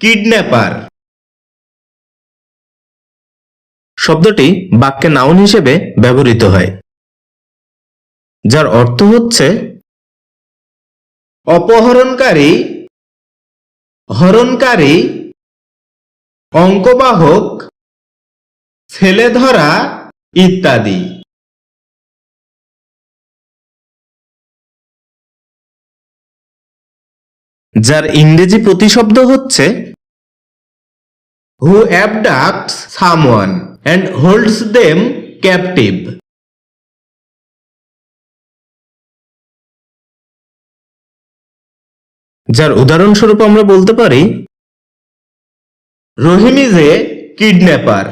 Kidnapper. শব্দটি বাক্যে noun হিসেবে ব্যবহৃত হয় যার অর্থ হচ্ছে অপহরণকারী হরণকারী অঙ্কবাহক ছেলে ধরা ইত্যাদি। যার ইংরেজি প্রতিশব্দ হচ্ছে who abducts someone and holds them captive. যার উদাহরণস্বরূপ আমরা বলতে পারি রহিম ইজ এ কিডন্যাপার